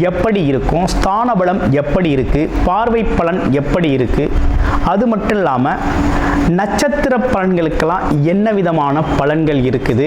எப்படி இருக்கும் ஸ்தான பலம் எப்படி இருக்குது பார்வை பலன் எப்படி இருக்குது அது மட்டும் இல்லாமல் நட்சத்திர பலன்களுக்கெல்லாம் என்ன விதமான பலன்கள் இருக்குது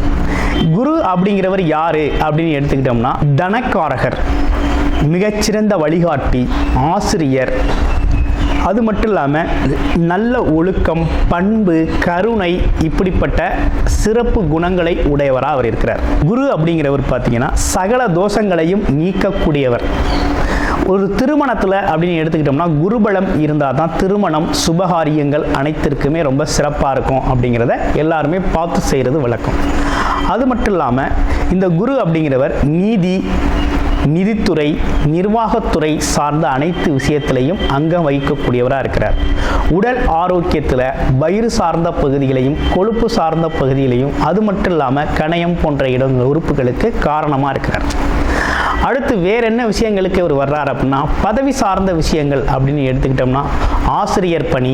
குரு அப்படிங்கிறவர் யாரு அப்படின்னு எடுத்துக்கிட்டோம்னா தனக்காரகர் மிகச்சிறந்த வழிகாட்டி ஆசிரியர். அது மட்டும் இல்லாமல் நல்ல ஒழுக்கம் பண்பு கருணை இப்படிப்பட்ட சிறப்பு குணங்களை உடையவராக அவர் இருக்கிறார். குரு அப்படிங்கிறவர் பார்த்தீங்கன்னா சகல தோஷங்களையும் நீக்கக்கூடியவர். ஒரு திருமணத்தில் அப்படின்னு எடுத்துக்கிட்டோம்னா குருபலம் இருந்தால் தான் திருமணம் சுபகாரியங்கள் அனைத்திற்குமே ரொம்ப சிறப்பாக இருக்கும் அப்படிங்கிறத எல்லாருமே பார்த்து செய்கிறது வழக்கம். அது மட்டும் இல்லாமல் இந்த குரு அப்படிங்கிறவர் நீதி நிதித்துறை நிர்வாகத்துறை சார்ந்த அனைத்து விஷயத்திலையும் அங்கம் வகிக்கக்கூடியவராக இருக்கிறார். உடல் ஆரோக்கியத்தில் வயிறு சார்ந்த பகுதிகளையும் கொழுப்பு சார்ந்த பகுதிகளையும் அது மட்டும் இல்லாமல் கணையம் போன்ற இடங்கள் உறுப்புகளுக்கு காரணமாக இருக்கிறார். அடுத்து வேற என்ன விஷயங்களுக்கு இவர் வர்றார் அப்படின்னா பதவி சார்ந்த விஷயங்கள் அப்படின்னு எடுத்துக்கிட்டோம்னா ஆசிரியர் பணி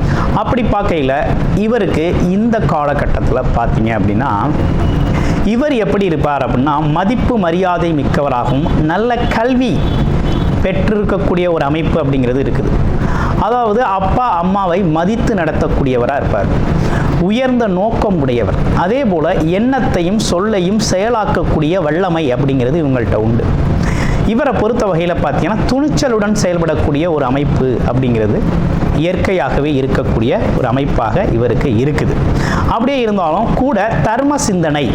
அப்படி பார்க்கையில் இவருக்கு இந்த காலகட்டத்தில் பார்த்தீங்க அப்படின்னா இவர் எப்படி இருப்பார் அப்படின்னா மதிப்பு மரியாதை மிக்கவராகவும் நல்ல கல்வி பெற்றிருக்கக்கூடிய ஒரு அமைப்பு அப்படிங்கிறது இருக்குது. அதாவது அப்பா அம்மாவை மதித்து நடத்தக்கூடியவராக இருப்பார். உயர்ந்த நோக்கம் உடையவர். அதே போல் எண்ணத்தையும் சொல்லையும் செயலாக்கக்கூடிய வல்லமை அப்படிங்கிறது இவங்கள்ட்ட உண்டு. இவரை பொறுத்த வகையில் பார்த்தீங்கன்னா துணிச்சலுடன் செயல்படக்கூடிய ஒரு அமைப்பு அப்படிங்கிறது இயற்கையாகவே இருக்கக்கூடிய ஒரு அமைப்பாக இவருக்கு இருக்குது. அப்படியே இருந்தாலும் கூட தர்ம சிந்தனை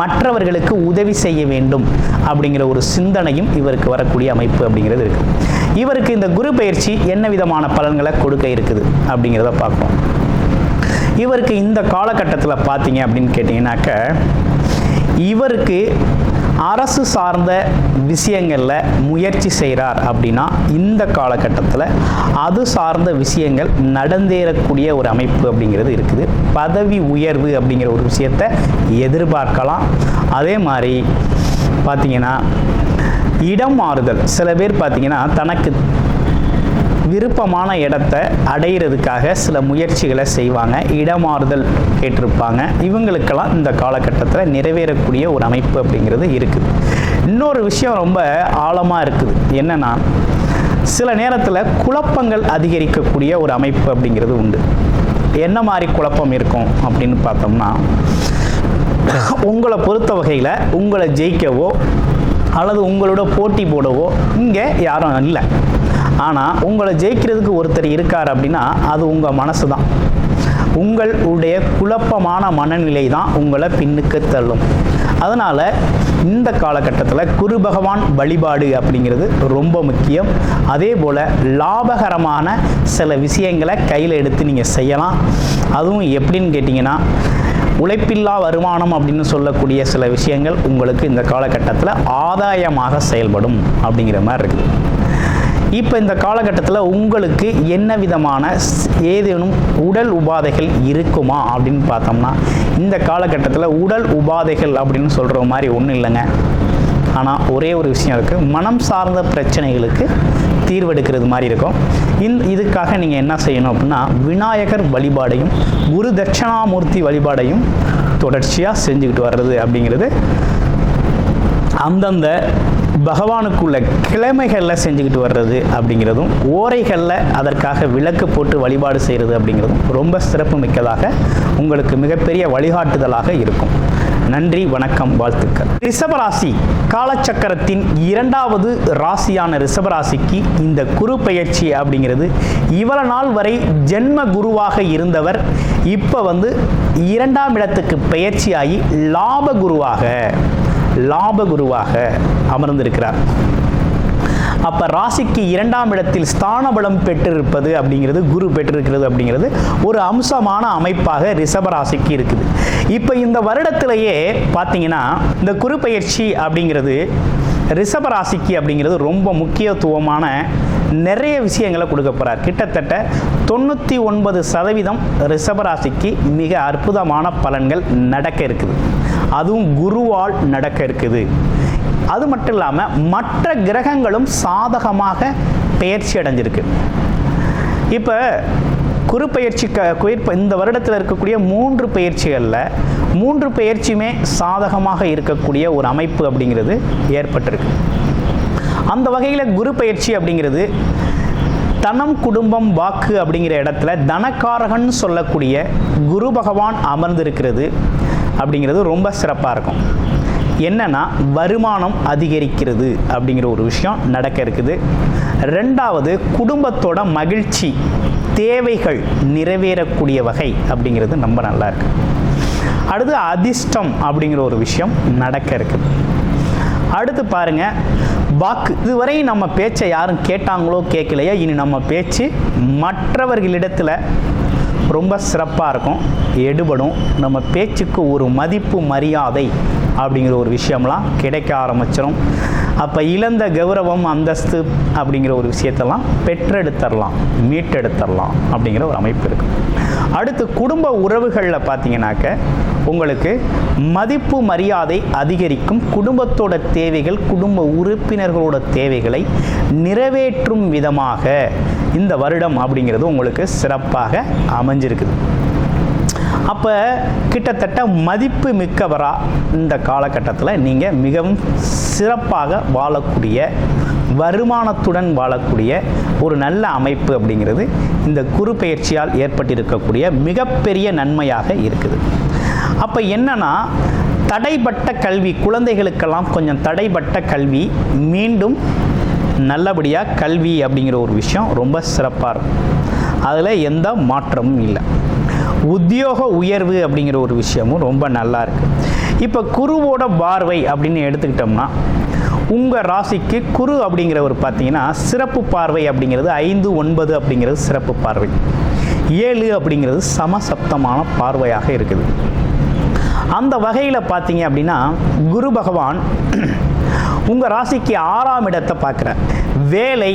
மற்றவர்களுக்கு உதவி செய்ய வேண்டும் அப்படிங்கிற ஒரு சிந்தனையும் இவருக்கு வரக்கூடிய அமைப்பு அப்படிங்கிறது இருக்குது இவருக்கு இந்த குரு பயிற்சி என்ன விதமான பலன்களை கொடுக்க இருக்குது அப்படிங்கிறத பார்ப்போம் இவருக்கு இந்த காலகட்டத்தில் பார்த்தீங்க அப்படின்னு கேட்டிங்கனாக்க இவருக்கு அரசு சார்ந்த விஷயங்களில் முயற்சி செய்கிறார் அப்படின்னா இந்த காலகட்டத்தில் அது சார்ந்த விஷயங்கள் நடந்தேறக்கூடிய ஒரு அமைப்பு அப்படிங்கிறது இருக்குது. பதவி உயர்வு அப்படிங்கிற ஒரு விஷயத்தை எதிர்பார்க்கலாம். அதே மாதிரி பார்த்தீங்கன்னா இடம் மாறுதல். சில பேர் பார்த்தீங்கன்னா தனக்கு விருப்பமான இடத்த அடையிறதுக்காக சில முயற்சிகளை செய்வாங்க இடமாறுதல் கேட்டிருப்பாங்க. இவங்களுக்கெல்லாம் இந்த காலகட்டத்தில் நிறைவேறக்கூடிய ஒரு அமைப்பு அப்படிங்கிறது இருக்குது இன்னொரு விஷயம் ரொம்ப ஆழமாக இருக்குது. என்னென்னா சில நேரத்தில் குழப்பங்கள் அதிகரிக்கக்கூடிய ஒரு அமைப்பு அப்படிங்கிறது உண்டு. என்ன மாதிரி குழப்பம் இருக்கும் அப்படின்னு பார்த்தோம்னா உங்களை பொறுத்த வகையில் உங்களை ஜெயிக்கவோ அல்லது உங்களோட போட்டி போடவோ இங்கே யாரும் இல்லை. ஆனால் உங்களை ஜெயிக்கிறதுக்கு ஒருத்தர் இருக்கார் அப்படின்னா அது உங்கள் மனசு தான் உங்களுடைய குழப்பமான மனநிலை தான் உங்களை பின்னுக்கு தள்ளும். அதனால் இந்த காலகட்டத்தில் குரு பகவான் வழிபாடு அப்படிங்கிறது ரொம்ப முக்கியம். அதே போல் லாபகரமான சில விஷயங்களை கையில் எடுத்து நீங்கள் செய்யலாம். அதுவும் எப்படின்னு கேட்டிங்கன்னா உழைப்பில்லா வருமானம் அப்படின்னு சொல்லக்கூடிய சில விஷயங்கள் உங்களுக்கு இந்த காலகட்டத்தில் ஆதாயமாக செயல்படும் அப்படிங்கிற மாதிரி இருக்குது இப்போ இந்த காலகட்டத்தில் உங்களுக்கு என்ன விதமான ஏதேனும் உடல் உபாதைகள் இருக்குமா அப்படின்னு பார்த்தோம்னா இந்த காலகட்டத்தில் உடல் உபாதைகள் அப்படின்னு சொல்கிற மாதிரி ஒன்றும் இல்லைங்க. ஆனால் ஒரே ஒரு விஷயம் இருக்குது மனம் சார்ந்த பிரச்சனைகளுக்கு தீர்வெடுக்கிறது மாதிரி இருக்கும். இந் இதுக்காக நீங்கள் என்ன செய்யணும் அப்படின்னா விநாயகர் வழிபாடையும் குரு தட்சிணாமூர்த்தி வழிபாடையும் தொடர்ச்சியாக செஞ்சுக்கிட்டு வர்றது அப்படிங்கிறது அந்தந்த பகவானுக்குள்ள கிழமைகளில் செஞ்சுக்கிட்டு வர்றது அப்படிங்கிறதும் ஓரைகளில் அதற்காக விளக்கு போட்டு வழிபாடு செய்கிறது அப்படிங்கிறதும் ரொம்ப சிறப்பு மிக்கதாக உங்களுக்கு மிகப்பெரிய வழிகாட்டுதலாக இருக்கும். நன்றி வணக்கம் வாழ்த்துக்கள். ரிஷபராசி காலச்சக்கரத்தின் இரண்டாவது ராசியான ரிஷபராசிக்கு இந்த குரு பயிற்சி அப்படிங்கிறது இவ்வளவு நாள் வரை ஜென்ம குருவாக இருந்தவர் இப்போ வந்து இரண்டாம் இடத்துக்கு பயிற்சியாகி லாப குருவாக லாப குருவாக அமர்ந்திருக்கிறார். அப்போ ராசிக்கு இரண்டாம் இடத்தில் ஸ்தான பலம் பெற்றிருப்பது அப்படிங்கிறது குரு பெற்றிருக்கிறது அப்படிங்கிறது ஒரு அம்சமான அமைப்பாக ரிஷப ராசிக்கு இருக்குது. இப்போ இந்த வருடத்திலேயே பார்த்தீங்கன்னா இந்த குரு பயிற்சி அப்படிங்கிறது ரிஷப ராசிக்கு அப்படிங்கிறது ரொம்ப முக்கியத்துவமான நிறைய விஷயங்களை கொடுக்க போகிறார் கிட்டத்தட்ட தொண்ணூற்றி ஒன்பது சதவீதம் ரிஷபராசிக்கு மிக அற்புதமான பலன்கள் நடக்க இருக்குது. அதுவும் குருவால் நடக்க இருக்குது. அது மட்டும் இல்லாமல் மற்ற கிரகங்களும் சாதகமாக பெயர்ச்சி அடைஞ்சிருக்கு. இப்போ குரு பயிற்சி க இந்த வருடத்தில் இருக்கக்கூடிய மூன்று பயிற்சிகளில் மூன்று பயிற்சியுமே சாதகமாக இருக்கக்கூடிய ஒரு அமைப்பு அப்படிங்கிறது ஏற்பட்டிருக்கு. அந்த வகையில் குரு பயிற்சி அப்படிங்கிறது தனம் குடும்பம் வாக்கு அப்படிங்கிற இடத்துல தனக்காரகன் சொல்லக்கூடிய குரு பகவான் அமர்ந்திருக்கிறது. அப்படிங்கிறது ரொம்ப சிறப்பாக இருக்கும். என்னென்னா வருமானம் அதிகரிக்கிறது அப்படிங்கிற ஒரு விஷயம் நடக்க இருக்குது. ரெண்டாவது குடும்பத்தோட மகிழ்ச்சி தேவைகள் நிறைவேறக்கூடிய வகை அப்படிங்கிறது ரொம்ப நல்லா இருக்கு. அடுத்து அதிர்ஷ்டம் அப்படிங்கிற ஒரு விஷயம் நடக்க இருக்குது. அடுத்து பாருங்க வாக்கு இதுவரை நம்ம பேச்சை யாரும் கேட்டாங்களோ கேட்கலையோ இனி நம்ம பேச்சு மற்றவர்களிடத்தில் ரொம்ப சிறப்பாக இருக்கும். எடுபடும். நம்ம பேச்சுக்கு ஒரு மதிப்பு மரியாதை அப்படிங்கிற ஒரு விஷயம்லாம் கிடைக்க ஆரம்பிச்சிடும் அப்போ இழந்த கௌரவம் அந்தஸ்து அப்படிங்கிற ஒரு விஷயத்தெல்லாம் பெற்றெடுத்துடலாம் மீட்டெடுத்துடலாம் அப்படிங்கிற ஒரு அமைப்பு இருக்குது அடுத்து குடும்ப உறவுகளில் பார்த்தீங்கன்னாக்க உங்களுக்கு மதிப்பு மரியாதை அதிகரிக்கும். குடும்பத்தோட தேவைகள் குடும்ப உறுப்பினர்களோட தேவைகளை நிறைவேற்றும் விதமாக இந்த வருடம் அப்படிங்கிறது உங்களுக்கு சிறப்பாக அமைஞ்சிருக்குது. அப்போ கிட்டத்தட்ட மதிப்பு மிக்கவராக இந்த காலகட்டத்தில் நீங்கள் மிகவும் சிறப்பாக வாழக்கூடிய வருமானத்துடன் வாழக்கூடிய ஒரு நல்ல அமைப்பு அப்படிங்கிறது இந்த குறு பயிற்சியால் ஏற்பட்டிருக்கக்கூடிய மிகப்பெரிய நன்மையாக இருக்குது. அப்போ என்னன்னா தடைப்பட்ட கல்வி குழந்தைகளுக்கெல்லாம் கொஞ்சம் தடைப்பட்ட கல்வி மீண்டும் நல்லபடியாக கல்வி அப்படிங்கிற ஒரு விஷயம் ரொம்ப சிறப்பாக இருக்கும். அதில் எந்த மாற்றமும் இல்லை. உத்தியோக உயர்வு அப்படிங்கிற ஒரு விஷயமும் ரொம்ப நல்லா இருக்குது இப்போ குருவோட பார்வை அப்படின்னு எடுத்துக்கிட்டோம்னா உங்கள் ராசிக்கு குரு அப்படிங்கிறவர் பார்த்தீங்கன்னா சிறப்பு பார்வை அப்படிங்கிறது ஐந்து ஒன்பது அப்படிங்கிறது சிறப்பு பார்வை. ஏழு அப்படிங்கிறது சமசப்தமான பார்வையாக இருக்குது. அந்த வகையில் பார்த்தீங்க அப்படின்னா குரு பகவான் உங்கள் ராசிக்கு ஆறாம் இடத்தை பார்க்குற வேலை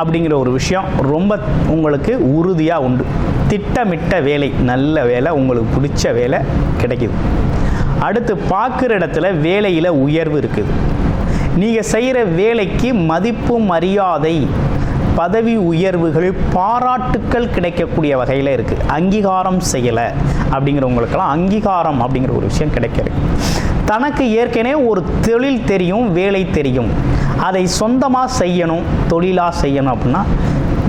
அப்படிங்கிற ஒரு விஷயம் ரொம்ப உங்களுக்கு உறுதியாக உண்டு. திட்டமிட்ட வேலை நல்ல வேலை உங்களுக்கு பிடிச்ச வேலை கிடைக்குது. அடுத்து பார்க்குற இடத்துல வேலையில் உயர்வு இருக்குது. நீங்கள் செய்கிற வேலைக்கு மதிப்பு மரியாதை பதவி உயர்வுகள் பாராட்டுக்கள் கிடைக்கக்கூடிய வகையில் இருக்குது அங்கீகாரம் செய்யலை அப்படிங்கிறவங்களுக்கெல்லாம் அங்கீகாரம் அப்படிங்கிற ஒரு விஷயம் கிடைக்கிறது தனக்கு ஏற்கனவே ஒரு தொழில் தெரியும் வேலை தெரியும். அதை சொந்தமாக செய்யணும் தொழிலாக செய்யணும் அப்படின்னா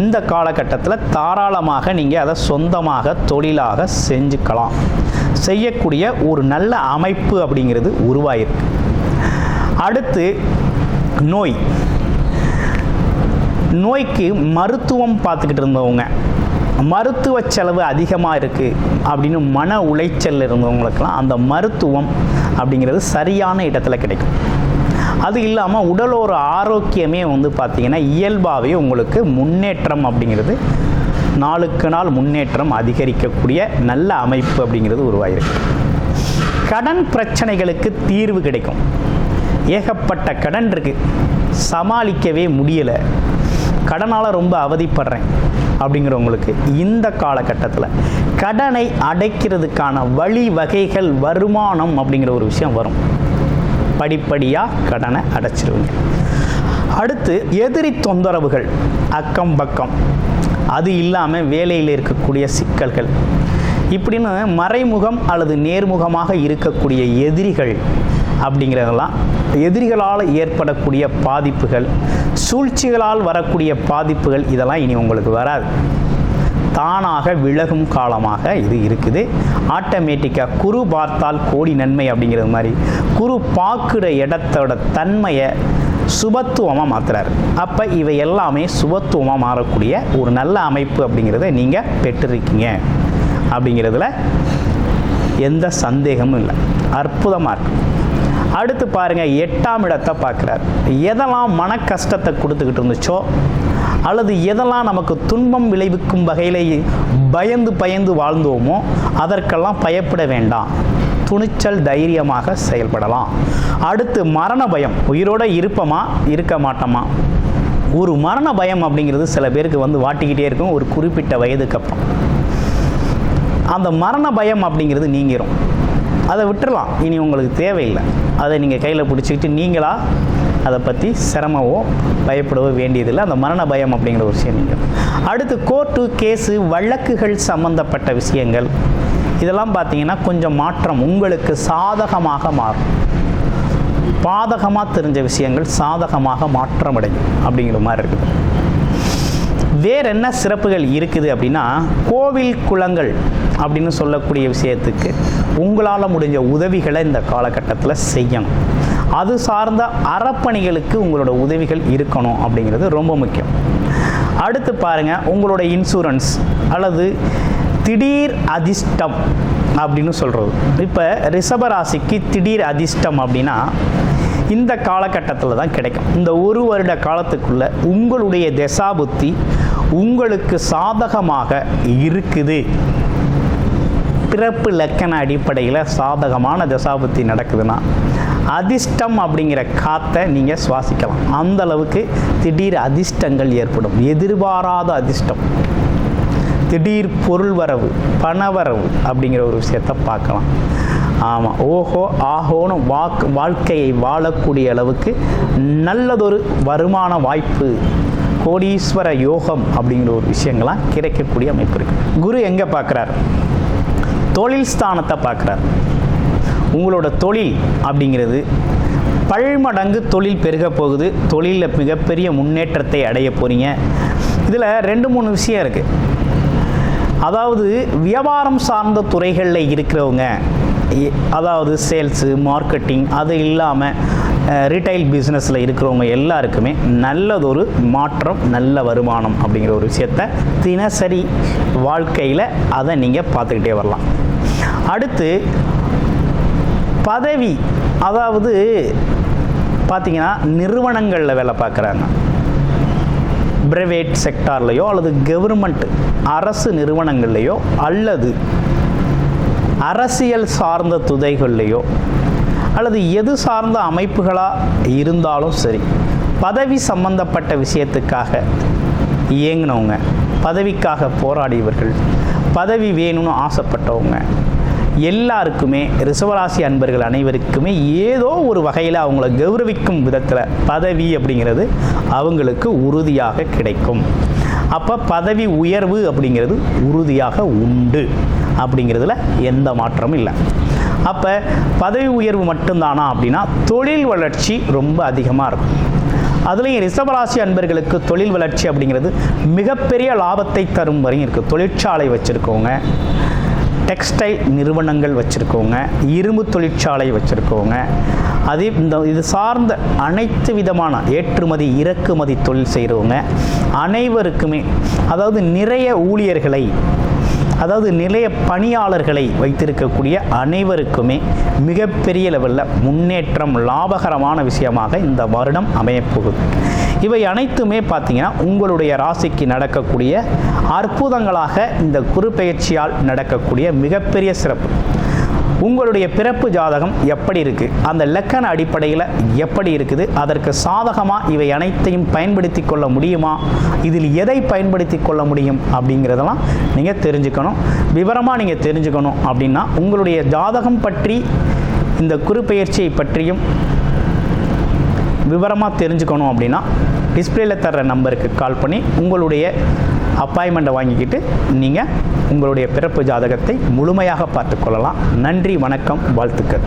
இந்த காலகட்டத்தில் தாராளமாக நீங்கள் அதை சொந்தமாக தொழிலாக செஞ்சுக்கலாம். செய்யக்கூடிய ஒரு நல்ல அமைப்பு அப்படிங்கிறது உருவாயிருக்கு. அடுத்து நோய். நோய்க்கு மருத்துவம் பார்த்துக்கிட்டு இருந்தவங்க மருத்துவ செலவு அதிகமாக இருக்குது அப்படின்னு மன உளைச்சல் இருந்தவங்களுக்கெல்லாம் அந்த மருத்துவம் அப்படிங்கிறது சரியான இடத்துல கிடைக்கும். அது இல்லாமல் உடலோர ஆரோக்கியமே வந்து பார்த்திங்கன்னா இயல்பாகவே உங்களுக்கு முன்னேற்றம் அப்படிங்கிறது நாளுக்கு நாள் முன்னேற்றம் அதிகரிக்கக்கூடிய நல்ல அமைப்பு அப்படிங்கிறது உருவாயிருக்கு. கடன் பிரச்சனைகளுக்கு தீர்வு கிடைக்கும். ஏகப்பட்ட கடன் இருக்குது சமாளிக்கவே முடியலை. கடனால் ரொம்ப அவதிப்படுறேன். அப்படிங்கிறவங்களுக்கு இந்த காலகட்டத்தில் கடனை அடைக்கிறதுக்கான வழி வகைகள் வருமானம் அப்படிங்கிற ஒரு விஷயம் வரும். படிப்படியாக கடனை அடைச்சிருவீங்க. அடுத்து எதிரி தொந்தரவுகள் அக்கம் பக்கம் அது இல்லாமல் வேலையில் இருக்கக்கூடிய சிக்கல்கள். இப்படின்னு மறைமுகம் அல்லது நேர்முகமாக இருக்கக்கூடிய எதிரிகள் அப்படிங்கிறதெல்லாம் எதிரிகளால் ஏற்படக்கூடிய பாதிப்புகள் சூழ்ச்சிகளால் வரக்கூடிய பாதிப்புகள் இதெல்லாம் இனி உங்களுக்கு வராது. தானாக விலகும் காலமாக இது இருக்குது. ஆட்டோமேட்டிக்காக குரு பார்த்தால் கோடி நன்மை அப்படிங்கிறது மாதிரி. குரு பார்க்குற இடத்தோட தன்மையை சுபத்துவமாக மாற்றுறாரு அப்போ இவை எல்லாமே சுபத்துவமாக மாறக்கூடிய ஒரு நல்ல அமைப்பு அப்படிங்கிறத நீங்கள் பெற்றிருக்கீங்க. அப்படிங்கிறதுல எந்த சந்தேகமும் இல்லை. அற்புதமாக இருக்குது அடுத்து பாருங்கள் எட்டாம் இடத்தை பார்க்குறார். எதெல்லாம் மன கஷ்டத்தை கொடுத்துக்கிட்டு இருந்துச்சோ அல்லது எதெல்லாம் நமக்கு துன்பம் விளைவிக்கும் வகையில் பயந்து பயந்து வாழ்ந்தோமோ அதற்கெல்லாம் பயப்பட வேண்டாம். துணிச்சல் தைரியமாக செயல்படலாம். அடுத்து மரண பயம். உயிரோட இருப்போமா இருக்க மாட்டோமா? ஒரு மரண பயம் அப்படிங்கிறது சில பேருக்கு வந்து வாட்டிக்கிட்டே இருக்கும் ஒரு குறிப்பிட்ட வயதுக்கு அப்புறம். அந்த மரண பயம் அப்படிங்கிறது நீங்கிரும். அதை விட்டுடலாம் இனி உங்களுக்கு தேவையில்லை. அதை நீங்கள் கையில் பிடிச்சிக்கிட்டு நீங்களாக அதை பற்றி சிரமவோ பயப்படவோ வேண்டியதில்லை. அந்த மரண பயம் அப்படிங்கிற ஒரு விஷயம் நீங்கள் அடுத்து கோர்ட்டு கேஸு வழக்குகள் சம்மந்தப்பட்ட விஷயங்கள். இதெல்லாம் பார்த்தீங்கன்னா கொஞ்சம் மாற்றம் உங்களுக்கு சாதகமாக மாறும். பாதகமாக தெரிஞ்ச விஷயங்கள் சாதகமாக மாற்றம் அடையும் அப்படிங்கிற மாதிரி இருக்குது வேற என்ன சிறப்புகள் இருக்குது அப்படின்னா கோவில் குளங்கள். அப்படின்னு சொல்லக்கூடிய விஷயத்துக்கு உங்களால் முடிஞ்ச உதவிகளை இந்த காலகட்டத்தில் செய்யணும். அது சார்ந்த அறப்பணிகளுக்கு உங்களோட உதவிகள் இருக்கணும் அப்படிங்கிறது ரொம்ப முக்கியம். அடுத்து பாருங்கள் உங்களோட இன்சூரன்ஸ் அல்லது திடீர் அதிர்ஷ்டம் அப்படின்னு சொல்கிறது இப்போ ரிஷபராசிக்கு திடீர் அதிர்ஷ்டம் அப்படின்னா இந்த காலகட்டத்தில் தான் கிடைக்கும். இந்த ஒரு வருட காலத்துக்குள்ள உங்களுடைய தசாபுத்தி உங்களுக்கு சாதகமாக இருக்குது. பிறப்பு லக்கண அடிப்படையில் சாதகமான தசாபுத்தி நடக்குதுன்னா அதிர்ஷ்டம் அப்படிங்கிற காற்றை நீங்கள் சுவாசிக்கலாம். அந்த அளவுக்கு திடீர் அதிர்ஷ்டங்கள் ஏற்படும். எதிர்பாராத அதிர்ஷ்டம். திடீர் பொருள் வரவு பணவரவு அப்படிங்கிற ஒரு விஷயத்தை பார்க்கலாம். ஆமாம் ஓஹோ ஆஹோன்னு வாக் வாழ்க்கையை வாழக்கூடிய அளவுக்கு நல்லதொரு வருமான வாய்ப்பு கோடீஸ்வர யோகம் அப்படிங்கிற ஒரு விஷயங்கள்லாம் கிடைக்கக்கூடிய அமைப்பு இருக்குது குரு எங்கே பார்க்குறாரு? தொழில் ஸ்தானத்தை பார்க்குறார். உங்களோட தொழில் அப்படிங்கிறது பல்மடங்கு தொழில் பெருக போகுது. தொழிலில் மிகப்பெரிய முன்னேற்றத்தை அடைய போகிறீங்க இதில் ரெண்டு மூணு விஷயம் இருக்குது அதாவது வியாபாரம் சார்ந்த துறைகளில் இருக்கிறவங்க அதாவது சேல்ஸு மார்க்கெட்டிங் அது இல்லாமல் ரீட்டைல் பிஸ்னஸில் இருக்கிறவங்க எல்லாருக்குமே நல்லதொரு மாற்றம் நல்ல வருமானம் அப்படிங்கிற ஒரு விஷயத்த தினசரி வாழ்க்கையில் அதை நீங்கள் பார்த்துக்கிட்டே வரலாம். அடுத்து பதவி அதாவது பார்த்தீங்கன்னா நிறுவனங்களில் வேலை பார்க்குறாங்க. பிரைவேட் செக்டார்லேயோ அல்லது கவர்மெண்ட் அரசு நிறுவனங்கள்லையோ அல்லது அரசியல் சார்ந்த துதைகள்லேயோ அல்லது எது சார்ந்த அமைப்புகளாக இருந்தாலும் சரி பதவி சம்பந்தப்பட்ட விஷயத்துக்காக இயங்கினவங்க பதவிக்காக போராடியவர்கள் பதவி வேணும்னு ஆசைப்பட்டவங்க எல்லாருக்குமே ரிசவராசி அன்பர்கள் அனைவருக்குமே ஏதோ ஒரு வகையில் அவங்கள கௌரவிக்கும் விதத்தில் பதவி அப்படிங்கிறது அவங்களுக்கு உறுதியாக கிடைக்கும். அப்போ பதவி உயர்வு அப்படிங்கிறது உறுதியாக உண்டு அப்படிங்கிறதுல எந்த மாற்றமும் இல்லை. அப்போ பதவி உயர்வு மட்டும்தானா அப்படின்னா தொழில் வளர்ச்சி ரொம்ப அதிகமாக இருக்கும். அதுலேயும் ரிஷபராசி அன்பர்களுக்கு தொழில் வளர்ச்சி அப்படிங்கிறது மிகப்பெரிய லாபத்தை தரும் வரையும் இருக்குது தொழிற்சாலை வச்சுருக்கவங்க டெக்ஸ்டைல் நிறுவனங்கள் வச்சுருக்கவங்க இரும்பு தொழிற்சாலை வச்சுருக்கவங்க அதே இந்த இது சார்ந்த அனைத்து விதமான ஏற்றுமதி இறக்குமதி தொழில் செய்கிறவங்க அனைவருக்குமே அதாவது நிறைய ஊழியர்களை அதாவது நிலைய பணியாளர்களை வைத்திருக்கக்கூடிய அனைவருக்குமே மிகப்பெரிய லெவலில் முன்னேற்றம் லாபகரமான விஷயமாக இந்த வருடம் அமையப்போகுது. இவை அனைத்துமே பார்த்தீங்கன்னா உங்களுடைய ராசிக்கு நடக்கக்கூடிய அற்புதங்களாக இந்த குரு பெயர்ச்சியால் நடக்கக்கூடிய மிகப்பெரிய சிறப்பு. உங்களுடைய பிறப்பு ஜாதகம் எப்படி இருக்குது அந்த லக்கண அடிப்படையில் எப்படி இருக்குது? அதற்கு சாதகமாக இவை அனைத்தையும் பயன்படுத்தி கொள்ள முடியுமா? இதில் எதை பயன்படுத்தி கொள்ள முடியும்? அப்படிங்கிறதெல்லாம் நீங்கள் தெரிஞ்சுக்கணும். விவரமாக நீங்கள் தெரிஞ்சுக்கணும் அப்படின்னா உங்களுடைய ஜாதகம் பற்றி இந்த குறுப்பெயர்ச்சியை பற்றியும் விவரமாக தெரிஞ்சுக்கணும் அப்படின்னா டிஸ்பிளேல தர்ற நம்பருக்கு கால் பண்ணி உங்களுடைய அப்பாயின்மெண்ட்டை வாங்கிக்கிட்டு நீங்கள் உங்களுடைய பிறப்பு ஜாதகத்தை முழுமையாக பார்த்துக்கொள்ளலாம் நன்றி வணக்கம் வாழ்த்துக்கள்.